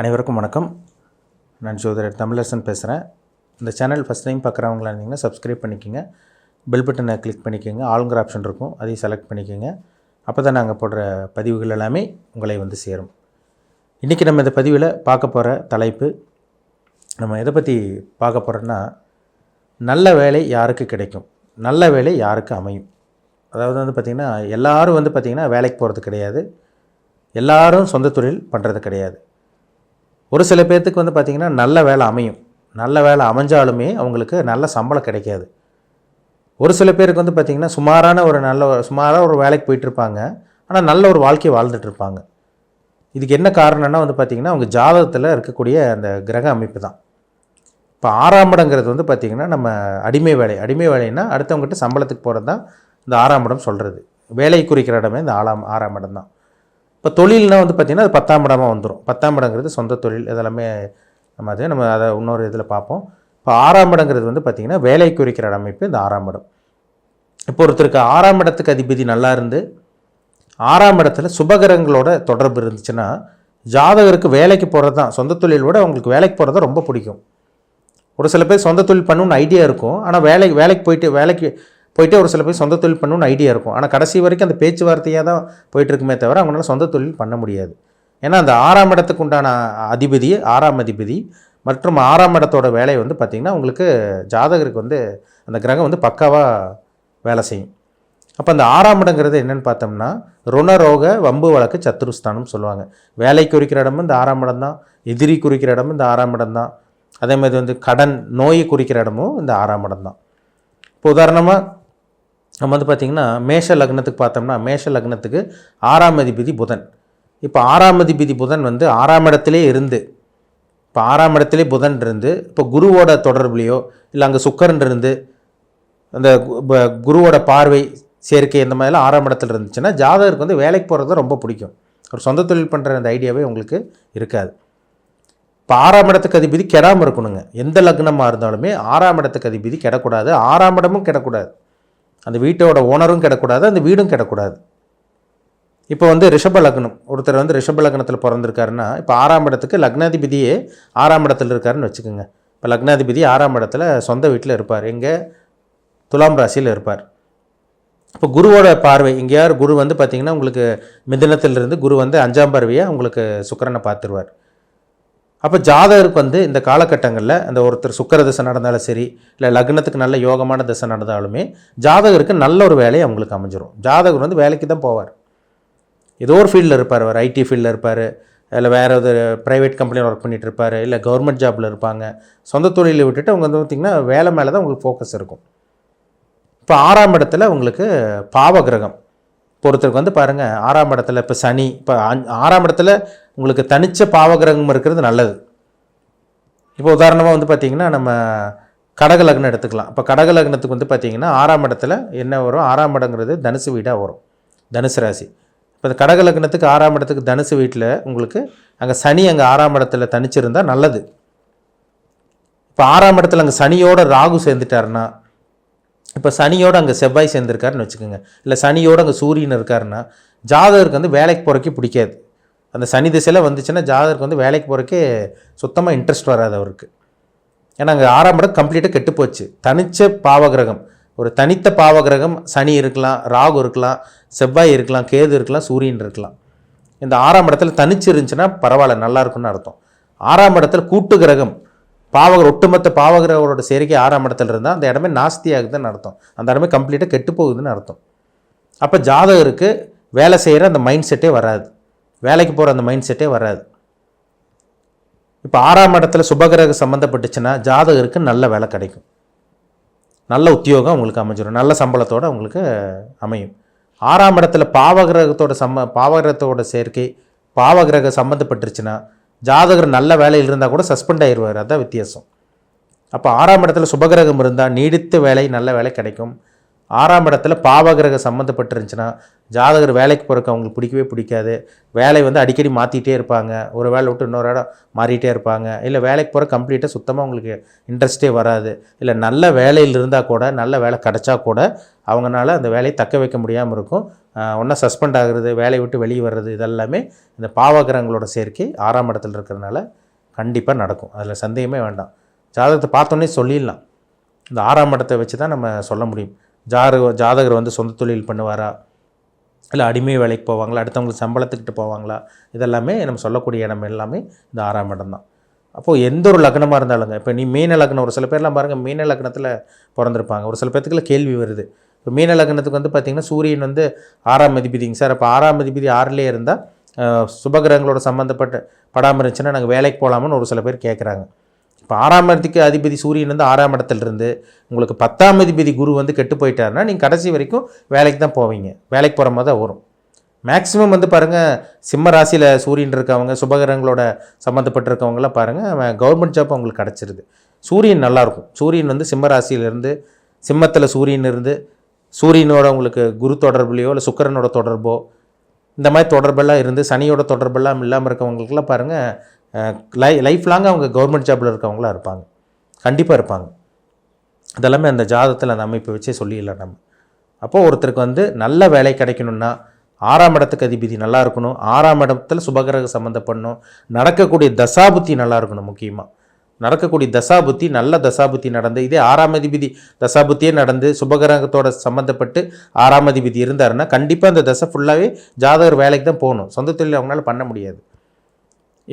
அனைவருக்கும் வணக்கம். நான் ஜோதிடர் தமிழரசன் பேசுகிறேன் இந்த சேனல் ஃபஸ்ட் டைம் பார்க்குறவங்களா இருந்தீங்கன்னா சப்ஸ்கிரைப் பண்ணிக்கோங்க. பெல் பட்டனை கிளிக் பண்ணிக்கோங்க. ஆளுங்கிற ஆப்ஷன் இருக்கும். அதையும் செலக்ட் பண்ணிக்கோங்க. அப்போ தான் நாங்கள் போடுற பதிவுகள் எல்லாமே உங்களை வந்து சேரும். இன்றைக்கி நம்ம இந்த பதிவில் பார்க்க போகிற தலைப்பு நம்ம எதை பற்றி பார்க்க போகிறோன்னா நல்ல வேலை யாருக்கு கிடைக்கும்? நல்ல வேலை யாருக்கு அமையும்? அதாவது வந்து பார்த்திங்கன்னா எல்லோரும் வந்து பார்த்திங்கன்னா வேலைக்கு போகிறது கிடையாது. எல்லாரும் சொந்த தொழில் பண்ணுறது கிடையாது. ஒரு சில பேர்த்துக்கு வந்து பார்த்திங்கன்னா நல்ல வேலை அமையும். நல்ல வேலை அமைஞ்சாலுமே அவங்களுக்கு நல்ல சம்பளம் கிடைக்காது. ஒரு சில பேருக்கு வந்து பார்த்திங்கன்னா சுமாரான ஒரு நல்ல சுமாராக ஒரு வேலைக்கு போயிட்டுருப்பாங்க. ஆனால் நல்ல ஒரு வாழ்க்கையை வாழ்ந்துட்டுருப்பாங்க. இதுக்கு என்ன காரணம்னா வந்து பார்த்திங்கன்னா அவங்க ஜாதகத்தில் இருக்கக்கூடிய அந்த கிரக அமைப்பு தான். இப்போ ஆறாம் இடங்கிறது வந்து பார்த்திங்கன்னா நம்ம அடிமை வேலை. அடிமை வேலைன்னா அடுத்தவங்ககிட்ட சம்பளத்துக்கு போகிறது தான் இந்த ஆறாம் இடம் சொல்கிறது வேலை குறிக்கிற இடமே இந்த ஆறாம் ஆறாம் இடம் தான். இப்போ தொழில்னா வந்து பார்த்திங்கன்னா அது பத்தாம் இடமாக வந்துடும் பத்தாம் இடங்கிறது சொந்த தொழில் இதெல்லாமே நம்ம அது நம்ம அதை இன்னொரு இதில் பார்ப்போம். இப்போ ஆறாம் இடங்கிறது வந்து பார்த்திங்கன்னா வேலை குறிக்கிற அமைப்பு இந்த ஆறாம் இடம். இப்போ ஒருத்தருக்கு ஆறாம் இடத்துக்கு அதிபதி நல்லா இருந்து ஆறாம் இடத்துல சுபகரங்களோட தொடர்பு இருந்துச்சுன்னா ஜாதகருக்கு வேலைக்கு போகிறது தான். சொந்த தொழில் விட அவங்களுக்கு வேலைக்கு போகிறது ரொம்ப பிடிக்கும். ஒரு சில பேர் சொந்த தொழில் பண்ணணும்னு ஐடியா இருக்கும். ஆனால் வேலைக்கு வேலைக்கு போயிட்டு வேலைக்கு போயிட்டே ஒரு சில பேர் சொந்த தொழில் பண்ணணும்னு ஐடியா இருக்கும். ஆனால் கடைசி வரைக்கும் அந்த பேச்சுவார்த்தையாக தான் போயிட்டுருக்குமே தவிர அவங்களால சொந்த தொழில் பண்ண முடியாது. ஏன்னா அந்த ஆறாம் இடத்துக்கு உண்டான அதிபதி ஆறாம் அதிபதி மற்றும் ஆறாம் இடத்தோட வேலை வந்து பார்த்திங்கன்னா உங்களுக்கு ஜாதகருக்கு வந்து அந்த கிரகம் வந்து பக்காவாக வேலை செய்யும். அப்போ அந்த ஆறாம் இடங்கிறது என்னென்னு பார்த்தோம்னா ருணரோக வம்பு வழக்கு சத்துருஸ்தானம் சொல்லுவாங்க. வேலை குறிக்கிற இடமும் இந்த ஆறாம் இடம் தான். எதிரி குறிக்கிற இடமும் இந்த ஆறாம் இடம் தான். அதே மாதிரி வந்து கடன் நோயை குறிக்கிற இடமும் இந்த ஆறாம் இடம் தான். இப்போ உதாரணமாக நம்ம வந்து பார்த்திங்கன்னா மேஷ லக்னத்துக்கு பார்த்தோம்னா மேஷ லக்னத்துக்கு ஆறாம் அதிபதி புதன். இப்போ ஆறாம் அதிபதி புதன் வந்து ஆறாம் இடத்திலே இருந்து இப்போ ஆறாம் இடத்திலே புதன் இருந்து இப்போ குருவோட தொடர்புலையோ இல்லை அங்கே சுக்கரன் இருந்து அந்த கு- ப- குருவோட பார்வை சேர்க்கை இந்த மாதிரிலாம் ஆறாம் இடத்துல இருந்துச்சுன்னா ஜாதகருக்கு வந்து வேலைக்கு போகிறது ரொம்ப பிடிக்கும். ஒரு சொந்த தொழில் பண்ணுற அந்த ஐடியாவே உங்களுக்கு இருக்காது. இப்போ ஆறாம் இடத்துக்கு அதிபதி கெடாமல் இருக்கணுங்க. எந்த லக்னமாக இருந்தாலுமே ஆறாம் இடத்துக்கு அதிபதி கெடக்கூடாது. ஆறாம் இடமும் கெடக்கூடாது. அந்த வீட்டோட ஓனரும் கிடக்கூடாது அந்த வீடும் கிடக்கூடாது. இப்போ வந்து ரிஷப லக்னம் ஒருத்தர் வந்து ரிஷப லக்னத்தில் பிறந்திருக்காருன்னா இப்போ ஆறாம் இடத்துக்கு லக்னாதிபதியே ஆறாம் இடத்துல இருக்காருன்னு வச்சுக்கோங்க. இப்போ லக்னாதிபதி ஆறாம் இடத்துல சொந்த வீட்டில் இருப்பார் எங்கே துலாம் ராசியில் இருப்பார். இப்போ குருவோட பார்வை எங்கேயார் குரு வந்து பார்த்திங்கன்னா உங்களுக்கு மிதனத்திலிருந்து குரு வந்து அஞ்சாம் பார்வையாக உங்களுக்கு சுக்கிரனை பார்த்துருவார். அப்போ ஜாதகருக்கு வந்து இந்த காலகட்டங்களில் அந்த ஒருத்தர் சுக்கர திசை நடந்தாலும் சரி இல்லை லக்னத்துக்கு நல்ல யோகமான திசை நடந்தாலுமே ஜாதகருக்கு நல்ல ஒரு வேலையை அவங்களுக்கு அமைஞ்சிரும். ஜாதகர் வந்து வேலைக்கு தான் போவார். ஏதோ ஒரு ஃபீல்டில் இருப்பார் அவர் ஐடி ஃபீல்டில் இருப்பார் இல்லை வேறு ஒரு ப்ரைவேட் கம்பெனியில் ஒர்க் பண்ணிட்டு இருப்பார் இல்லை கவர்மெண்ட் ஜாப்பில் இருப்பாங்க. சொந்த தொழிலை விட்டுட்டு அவங்க வந்து பார்த்திங்கன்னா வேலை மேலே தான் உங்களுக்கு ஃபோக்கஸ் இருக்கும். இப்போ ஆறாம் இடத்துல உங்களுக்கு பாவ கிரகம். பொறுத்தருக்கு ஒருத்தருக்கு வந்து பாருங்கள் ஆறாம் இடத்துல இப்போ சனி இப்போ ஆறாம் இடத்துல உங்களுக்கு தனிச்ச பாவகிரகம் இருக்கிறது நல்லது. இப்போ உதாரணமாக வந்து பார்த்திங்கன்னா நம்ம கடக லக்னம் எடுத்துக்கலாம். இப்போ கடக லக்னத்துக்கு வந்து பார்த்திங்கன்னா ஆறாம் இடத்துல என்ன வரும்? ஆறாம் இடங்கிறது தனுசு வீடாக வரும். தனுசு ராசி. இப்போ இந்த கடக லக்னத்துக்கு ஆறாம் இடத்துக்கு தனுசு வீட்டில் உங்களுக்கு அங்கே சனி அங்கே ஆறாம் இடத்துல தனிச்சிருந்தால் நல்லது. இப்போ ஆறாம் இடத்துல அங்கே சனியோட ராகு சேர்ந்துட்டாருன்னா இப்போ சனியோட அங்கே செவ்வாய் சேர்ந்துருக்காருன்னு வச்சுக்கோங்க. இல்லை சனியோட அங்கே சூரியன் இருக்காருன்னா ஜாதகருக்கு வந்து வேலைக்கு போகிறக்கே பிடிக்காது. அந்த சனி திசையில் வந்துச்சுன்னா ஜாதகருக்கு வந்து வேலைக்கு போகிறக்கே சுத்தமாக இன்ட்ரெஸ்ட் வராது அவருக்கு. ஏன்னா அங்கே ஆறாம் இடம் கம்ப்ளீட்டாக கெட்டு போச்சு. தனிச்ச பாவகிரகம். ஒரு தனித்த பாவகிரகம் சனி இருக்கலாம் ராகு இருக்கலாம் செவ்வாய் இருக்கலாம் கேது இருக்கலாம் சூரியன் இருக்கலாம். இந்த ஆறாம் இடத்துல தனிச்சு இருந்துச்சுன்னா பரவாயில்ல நல்லா இருக்கும்னு அர்த்தம். ஆறாம் இடத்துல கூட்டு கிரகம் பாவகர் ஒட்டுமொத்த பாவகிரகரோட சேர்க்கை ஆறாம் இடத்துல இருந்தால் அந்த இடமே நாஸ்தி ஆகுதுன்னு அர்த்தம். அந்த இடமே கம்ப்ளீட்டாக கெட்டு போகுதுன்னு அர்த்தம். அப்போ ஜாதகருக்கு வேலை செய்கிற அந்த மைண்ட் செட்டே வராது. வேலைக்கு போகிற அந்த மைண்ட் செட்டே வராது. இப்போ ஆறாம் இடத்துல சுபகிரக சம்மந்தப்பட்டுச்சுன்னா ஜாதகருக்கு நல்ல வேலை கிடைக்கும். நல்ல உத்தியோகம் உங்களுக்கு அமைஞ்சிடும் நல்ல சம்பளத்தோடு உங்களுக்கு அமையும். ஆறாம் இடத்துல பாவகிரகத்தோட சம்ம பாவகிரகத்தோட சேர்க்கை பாவகிரக சம்மந்தப்பட்டுருச்சுன்னா ஜாதகர் நல்ல வேலையில் இருந்தால் கூட சஸ்பெண்ட் ஆயிடுவார் அதான் வித்தியாசம். அப்போ ஆறாம் இடத்துல சுபகிரகம் இருந்தால் நீடித்த வேலை நல்ல வேலை கிடைக்கும். ஆறாம் இடத்துல பாவகிரக சம்மந்தப்பட்டிருந்துச்சுன்னா ஜாதகர் வேலைக்கு போகிறக்கு அவங்களுக்கு பிடிக்கவே பிடிக்காது. வேலை வந்து அடிக்கடி மாற்றிட்டே இருப்பாங்க. ஒரு வேலை விட்டு இன்னொரு இடம் மாறிட்டே இருப்பாங்க. இல்லை வேலைக்கு போகிற கம்ப்ளீட்டாக சுத்தமாக அவங்களுக்கு இன்ட்ரெஸ்ட்டே வராது. இல்லை நல்ல வேலையில் இருந்தால் கூட நல்ல வேலை கிடச்சா கூட அவங்கனால அந்த வேலையை தக்க வைக்க முடியாமல் இருக்கும். ஒன்றா சஸ்பெண்ட் ஆகுறது வேலையை விட்டு வெளியே வர்றது இதெல்லாமே இந்த பாவகிரகங்களோட சேர்க்கை ஆறாம் இடத்துல இருக்கிறனால கண்டிப்பாக நடக்கும். அதில் சந்தேகமே வேண்டாம். ஜாதகத்தை பார்த்தோன்னே சொல்லிடலாம். இந்த ஆறாம் இடத்தை வச்சு தான் நம்ம சொல்ல முடியும். ஜாரு ஜாதகர் வந்து சொந்த தொழில் பண்ணுவாரா? இல்லை அடிமை வேலைக்கு போவாங்களா? அடுத்தவங்களுக்கு சம்பளத்துக்கிட்டு போவாங்களா? இதெல்லாமே நம்ம சொல்லக்கூடிய இடம் எல்லாமே இந்த ஆறாம் இடம் தான். அப்போது எந்த ஒரு லக்னமாக இருந்தாலுங்க இப்போ நீ மீன லக்னம் ஒரு சில பேர்லாம் பாருங்கள் மீன லக்னத்தில் பிறந்திருப்பாங்க. ஒரு சில பேர்த்துக்குள்ள கேள்வி வருது. இப்போ மீன லக்னத்துக்கு வந்து பார்த்திங்கன்னா சூரியன் வந்து ஆறாம் அதிபதிங்க சார். அப்போ ஆறாம் அதிபதி ஆறிலே இருந்தால் சுபகிரகங்களோட சம்மந்தப்பட்ட படாமல் இருந்துச்சுன்னா நாங்கள் வேலைக்கு போகலாமான்னு ஒரு சில பேர் கேட்குறாங்க இப்போ ஆறாம் இடத்துக்கு அதிபதி சூரியன் வந்து ஆறாம் இடத்துல இருந்து உங்களுக்கு பத்தாம் அதிபதி குரு வந்து கெட்டு போயிட்டாருன்னா நீங்கள் கடைசி வரைக்கும் வேலைக்கு தான் போவீங்க. வேலைக்கு போகிற மாதிரி தான் வரும். மேக்ஸிமம் வந்து பாருங்கள் சிம்ம ராசியில் சூரியன் இருக்கவங்க சுபகரங்களோட சம்மந்தப்பட்டிருக்கவங்களாம் பாருங்கள் கவர்மெண்ட் ஜாப் அவங்களுக்கு கிடச்சிருது. சூரியன் நல்லாயிருக்கும். சூரியன் வந்து சிம்ம ராசியிலேருந்து சிம்மத்தில் சூரியன் இருந்து சூரியனோட உங்களுக்கு குரு தொடர்புலையோ இல்லை சுக்கிரனோட தொடர்போ இந்த மாதிரி தொடர்பெல்லாம் இருந்து சனியோட தொடர்பெல்லாம் இல்லாமல் இருக்கவங்களுக்குலாம் பாருங்கள் லை லைஃப் லாங் அவங்க கவர்மெண்ட் ஜாபில் இருக்கவங்களாம் இருப்பாங்க. கண்டிப்பாக இருப்பாங்க. அதெல்லாமே அந்த ஜாதகத்தில் அந்த அமைப்பை வச்சே சொல்லிடலாம் நம்ம. அப்போது ஒருத்தருக்கு வந்து நல்ல வேலை கிடைக்கணும்னா ஆறாம் இடத்துக்கு அதிபதி நல்லா இருக்கணும் ஆறாம் இடத்துல சுபகிரக சம்மந்தப்படணும் நடக்கக்கூடிய தசாபுத்தி நல்லா இருக்கணும் முக்கியமாக நடக்கக்கூடிய தசாபுத்தி நல்ல தசாபுத்தி நடந்து இதே ஆறாம் அதிபதி தசாபுத்தியே நடந்து சுபகிரகத்தோட சம்மந்தப்பட்டு ஆறாம் அதிபதி இருந்தாருன்னா கண்டிப்பாக அந்த தசை ஃபுல்லாகவே ஜாதகர் வேலைக்கு தான் போகணும். சொந்த தொழில் அவங்களால பண்ண முடியாது.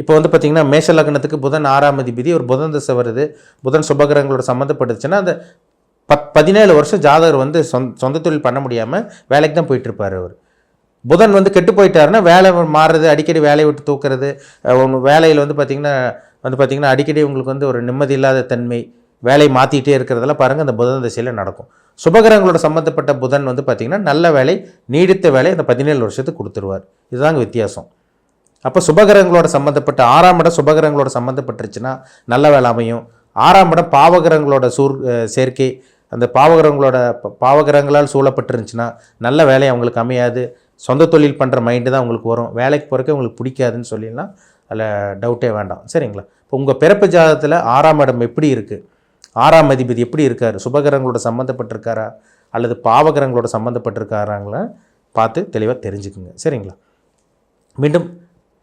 இப்போ வந்து பார்த்திங்கன்னா மேஷ லக்னத்துக்கு புதன் ஆறாம் அதிபதி ஒரு புதன் தசை வருது. புதன் சுபகிரகங்களோட சம்மந்தப்பட்டுச்சுன்னா அந்த பத் பதினேழு வருஷம் ஜாதகர் வந்து சொந்த சொந்த தொழில் பண்ண முடியாமல் வேலைக்கு தான் போயிட்டுருப்பார் அவர். புதன் வந்து கெட்டு போயிட்டாருன்னா வேலை மாறுறது அடிக்கடி வேலையை விட்டு தூக்குறது வேலையில் வந்து பார்த்திங்கன்னா வந்து பார்த்திங்கன்னா அடிக்கடி உங்களுக்கு வந்து ஒரு நிம்மதி இல்லாத தன்மை வேலையை மாற்றிக்கிட்டே இருக்கிறதெல்லாம் பாருங்கள் அந்த புதன் திசையில் நடக்கும். சுபகிரகங்களோட சம்மந்தப்பட்ட புதன் வந்து பார்த்திங்கன்னா நல்ல வேலை நீடித்த வேலை அந்த பதினேழு வருஷத்துக்கு கொடுத்துருவார். இதுதாங்க வித்தியாசம். அப்போ சுபகிரகங்களோட சம்மந்தப்பட்ட ஆறாம் இடம் சுபகிரகங்களோட சம்மந்தப்பட்டுருச்சுன்னா நல்ல வேலை அமையும். ஆறாம் இடம் பாவகிரகங்களோட சூர் சேர்க்கை அந்த பாவகிரகங்களோட பாவகிரகங்களால் சூழப்பட்டிருந்துச்சுன்னா நல்ல வேலை அவங்களுக்கு அமையாது. சொந்த தொழில் பண்ணுற மைண்டு தான் உங்களுக்கு வரும். வேலைக்கு போகிறக்கே உங்களுக்கு பிடிக்காதுன்னு சொல்லிடலாம். அதில் டவுட்டே வேண்டாம். சரிங்களா? இப்போ உங்கள் பிறப்பு ஜாதகத்தில் ஆறாம் இடம் எப்படி இருக்குது ஆறாம் அதிபதி எப்படி இருக்கார்? சுபகிரகங்களோட சம்மந்தப்பட்டிருக்காரா அல்லது பாவகிரகங்களோட சம்மந்தப்பட்டிருக்காராங்களா பார்த்து தெளிவாக தெரிஞ்சுக்குங்க. சரிங்களா? மீண்டும்